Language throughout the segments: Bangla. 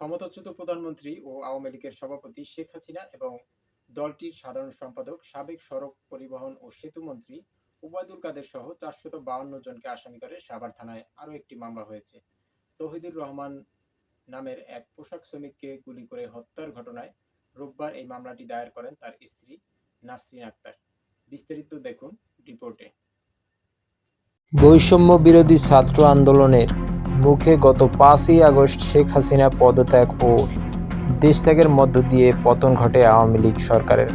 ক্ষমতাচ্যুত প্রধানমন্ত্রী ও আওয়ামী লীগের সভাপতি শেখ হাসিনা এবং দলটির সাধারণ সম্পাদক, সাবেক সড়ক পরিবহন ও সেতু মন্ত্রী ওবায়দুল কাদের সহ চারশত বাউন্ন জনকে আসামি করে সাভার থানায় আরও একটি মামলা হয়েছে। তহিদুর রহমান নামের এক পোশাক শ্রমিককে গুলি করে হত্যার ঘটনায় রোববার এই মামলাটি দায়ের করেন তার স্ত্রী নাসরিন আক্তার। বিস্তারিত দেখুন রিপোর্টে। বৈষম্য বিরোধী ছাত্র আন্দোলনের মুখে গত পাঁচই আগস্ট শেখ হাসিনা পদত্যাগ ও দেশত্যাগের মধ্য দিয়ে পতন ঘটে আওয়ামী লীগ সরকারের।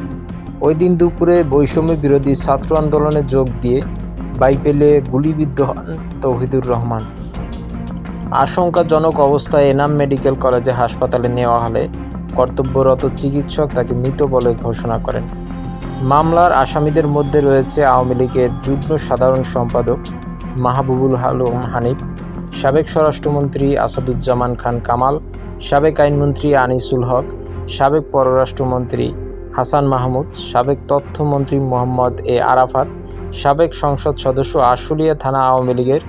ওই দিন দুপুরে বৈষম্য বিরোধী ছাত্র আন্দোলনে যোগ দিয়ে বাইপেলে গুলিবিদ্ধ হন তৌহিদুর রহমান। আশঙ্কাজনক অবস্থায় এনাম মেডিকেল কলেজে হাসপাতালে নেওয়া হলে কর্তব্যরত চিকিৎসক তাকে মৃত বলে ঘোষণা করেন। মামলার আসামিদের মধ্যে রয়েছে আওয়ামী লীগের যুগ্ম সাধারণ সম্পাদক মাহবুবুল আলম হানিফ সাবেক স্বরাষ্ট্রমন্ত্রী আসাদুজ্জামান খান কামাল, সাবেক আইনমন্ত্রী আনিসুল হক, সাবেক পররাষ্ট্রমন্ত্রী হাসান মাহমুদ, সাবেক তথ্যমন্ত্রী মোহাম্মদ এ আরাফাত, সাবেক সংসদ সদস্য আশুলিয়া থানা আওয়ামী লীগের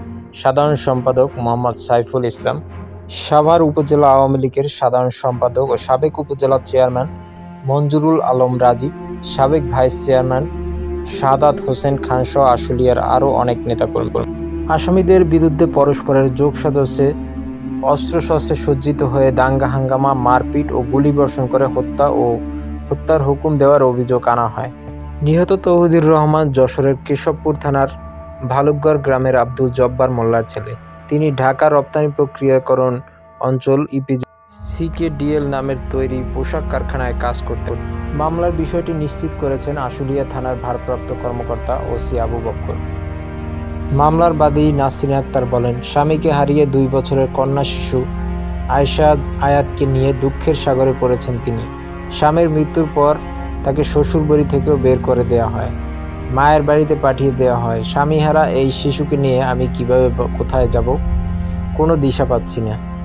সাধারণ সম্পাদক মোহাম্মদ সাইফুল ইসলাম, সাভার উপজেলা আওয়ামী লীগের সাধারণ সম্পাদক ও সাবেক উপজেলা চেয়ারম্যান মঞ্জুরুল আলম রাজীব সাবেক ভাইস চেয়ারম্যান সাদাত হোসেন খানসহ আশুলিয়ার আরও অনেক নেতা নেতাকর্মী। আসামিদের বিরুদ্ধে পরস্পরের যোগ সাজসে অস্ত্রশস্ত্রে সজ্জিত হয়ে দাঙ্গা হাঙ্গামা, মারপিট ও গুলি বর্ষণ করে হত্যা ও হত্যার হুকুম দেওয়ার অভিযোগ আনা হয়। নিহত তৌহিদুর রহমান যশোরের কেশবপুর থানার ভালুকগড় গ্রামের আব্দুল জব্বার মোল্লার ছেলে। তিনি ঢাকা রপ্তানি প্রক্রিয়াকরণ অঞ্চল ইপিজি সিকেডিএল নামের তৈরি পোশাক কারখানায় কাজ করতে মামলার বিষয়টি নিশ্চিত করেছেন আশুলিয়া থানার ভারপ্রাপ্ত কর্মকর্তা ওসি আবু বক্কর। মামলার বাদী নাসরিন আক্তার বলেন, স্বামীকে হারিয়ে দুই বছরের কন্যা শিশু আয়শা আয়াতকে নিয়ে দুঃখের সাগরে পড়েছেন তিনি। স্বামীর মৃত্যুর পর তাকে শ্বশুর বাড়ি থেকেও বের করে দেওয়া হয়। মায়ের বাড়িতে পাঠিয়ে দেওয়া হয়, স্বামীহারা, এই শিশুকে নিয়ে আমি কীভাবে কোথায় যাব? কোনো দিশা পাচ্ছি না।